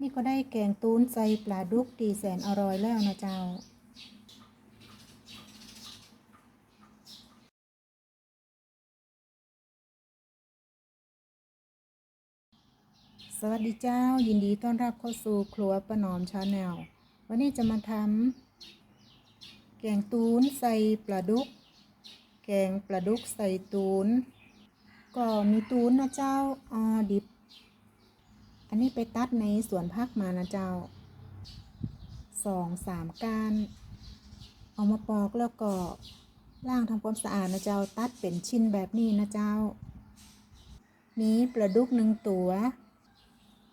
นี่ก็ได้แกงตูนใส่ปลาดุกตีแสนอร่อยแล้วนะเจ้า สวัสดีเจ้า ยินดีต้อนรับเข้าสู่ครัวประนอมชาแนล วันนี้จะมาทำแกงตูนใส่ปลาดุก แกงปลาดุกใส่ตูนก็มีตูนนะเจ้าออดิบ อันนี้ไปตัดในสวนพักมานะเจ้าสองสามก้านเอามาปอกแล้วก็ล้างทำความสะอาดนะเจ้าตัดเป็นชิ้นแบบนี้นะเจ้า มีปลาดุกหนึ่งตัว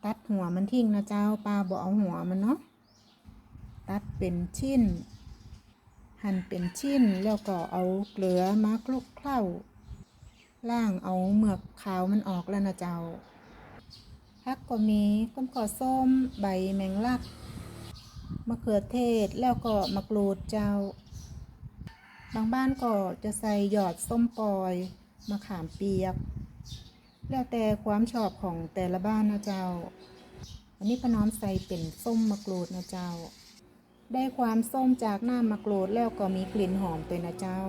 ตัดหัวมันทิ้งนะเจ้าปลาบอกเอาหัวมันเนาะตัดเป็นชิ้น หั่นเป็นชิ้นแล้วก็เอาเกลือมาคลุกเคล้าล่างเอาเหมือกขาวมันออกแล้วนะเจ้า พักก็มีก้มขอส้ม ใบแมงลักมะเขือเทศแล้วก็มะกรูดเจ้า บางบ้านก็จะใส่หยอดส้มปล่อยมะขามเปียก แล้วแต่ความชอบของแต่ละบ้านนะเจ้าอันนี้ป้าน้อมใส่เป็นส้มมะกรูดนะเจ้า ได้ความส้มจากน้ำมะกรูดแล้วก็มีกลิ่นหอมตัวนะเจ้า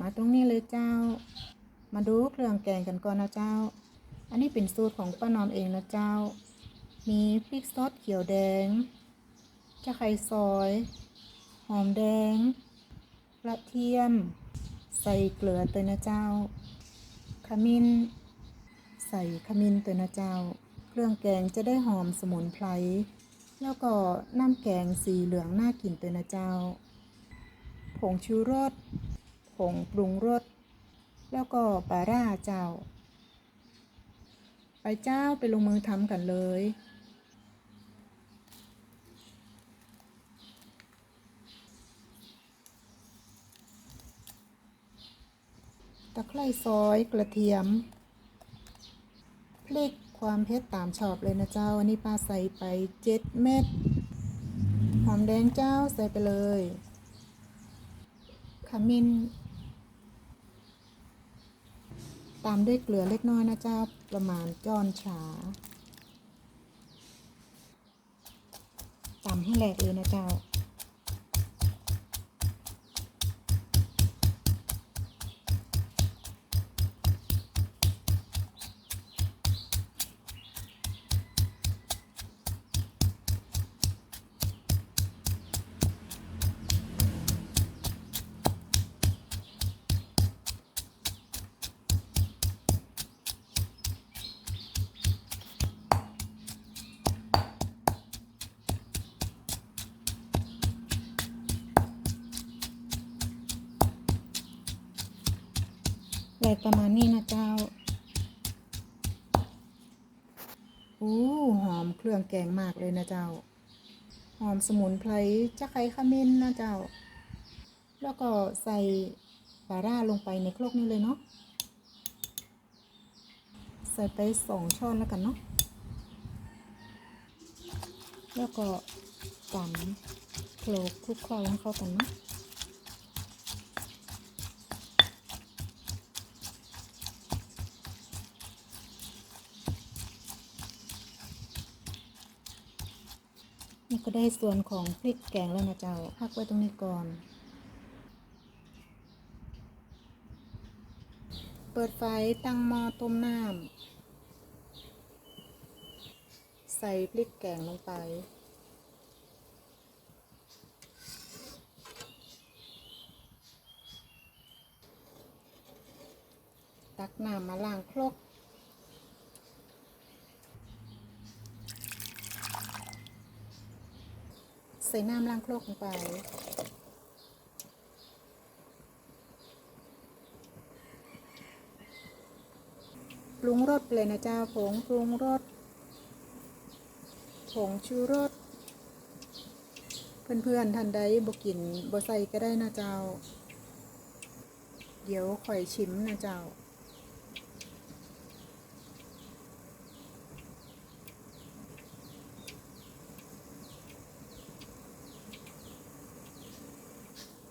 มาตรงนี้เลยเจ้า มาดูเครื่องแกงกันก่อนนะเจ้า อันนี้เป็นสูตรของป้านอมเองนะเจ้า มีพริกซอสเขียวแดงจะไข่ซอย หอมแดงกระเทียม ใส่เกลือตัวนะเจ้า ขมิ้น ใส่ขมิ้นตัวนะเจ้า เครื่องแกงจะได้หอมสมุนไพร แล้วก็น้ำแกงสีเหลืองน่ากินตัวนะเจ้า ผงชูรส ผงปรุงรส แล้วก็ปลาร่าเจ้า ไปเจ้าไปลงมือทำกันเลย ตะไคร้ซอยกระเทียม พริกความเผ็ดตามชอบเลยนะเจ้า อันนี้ป้าใส่ไปเจ็ดเม็ด หอมแดงเจ้าใส่ไปเลย ขมิ้น ตามด้วยเกลือเล็กน้อยนะเจ้าประมาณจ้อนฉาตำให้แหลกเลยนะเจ้า แหลกประมาณนี้นะเจ้าอู้หอมเครื่องแกงมากเลยนะเจ้า หอมสมุนไพรจะไคร้ขมิ้นนะเจ้า แล้วก็ใส่ปลาร่าลงไปในครกนี้เลยเนาะใส่ไปสองช้อนแล้วกันเนาะแล้วก็ตำโขลกคลุกเคล้าให้เข้ากันเนาะ ก็ได้ส่วนของพริกแกงแล้วนะเจ้าพักไว้ตรงนี้ก่อน เปิดไฟตั้งหม้อต้มน้ำใส่พริกแกงลงไป ตักน้ำมาล้างครก ใส่น้ำล้างโครกลงไป ปรุงรสเลยนะเจ้าผงปรุงรสผงชูรส เพื่อนๆท่านใดบ่กินบ่ใส่ก็ได้นะเจ้า เดี๋ยวข่อยชิมนะเจ้า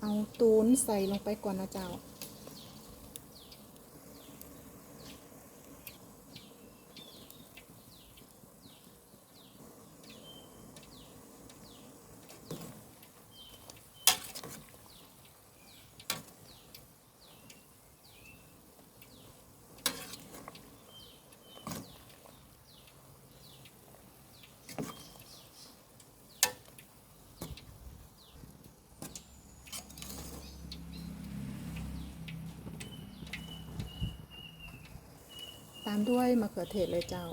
เอาตูนใส่ลงไปก่อนนะเจ้า ตามด้วยมะเขือเทศเลยเจ้า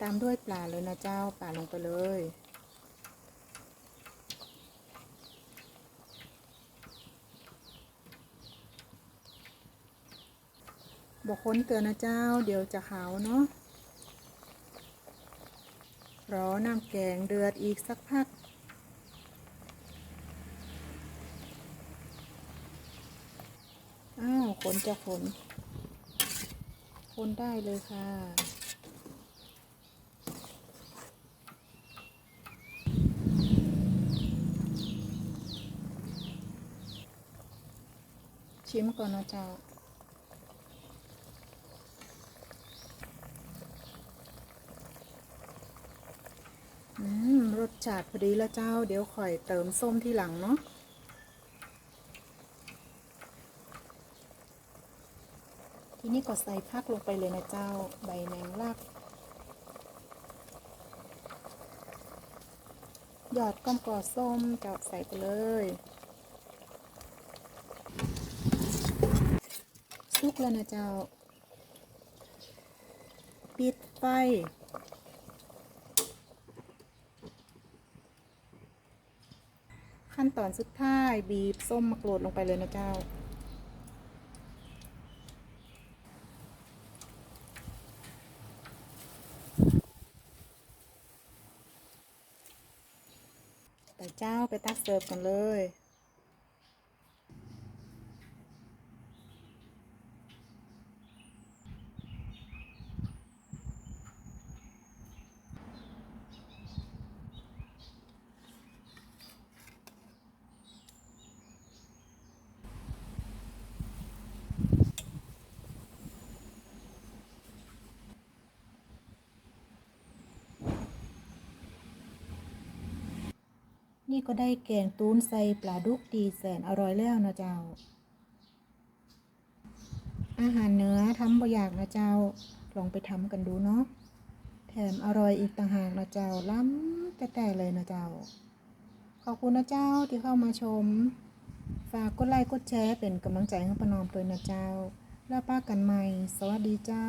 ตามด้วยปลาเลยนะเจ้าปลาลงไปเลย บอกค้นเตือนนะเจ้า เดี๋ยวจะขาวเนาะรอน้ำแกงเดือดอีกสักพัก อ้าวขนจะขนคนได้เลยค่ะชิมก่อนนะเจ้าอืมรสชาติพอดีแล้วเจ้า เดี๋ยวข่อยเติมส้มที่หลังเนาะ ทีนี้ก็ใส่ผักลงไปเลยนะเจ้าใบแมงลัก หยอดก้อมกอส้มจะใส่ไปเลยสุกแล้วนะเจ้า ปิดไฟขั้นตอนสุดท้ายบีบส้มมะกรูดลงไปเลยนะเจ้า เจ้าไปตักเสิร์ฟกันเลย นี่ก็ได้แกงตูนใส่ปลาดุกดีแสนอร่อยแล้วนะเจ้า อาหารเนื้อทำบ่อยากนะเจ้า ลองไปทำกันดูเนาะ แถมอร่อยอีกต่างหากนะเจ้าล้ำแต่แต่เลยนะเจ้า ขอบคุณนะเจ้าที่เข้ามาชม ฝากกดไลค์กดแชร์เป็นกำลังใจให้ประนอมตัวนะเจ้า แล้วป้ากันใหม่ สวัสดีเจ้า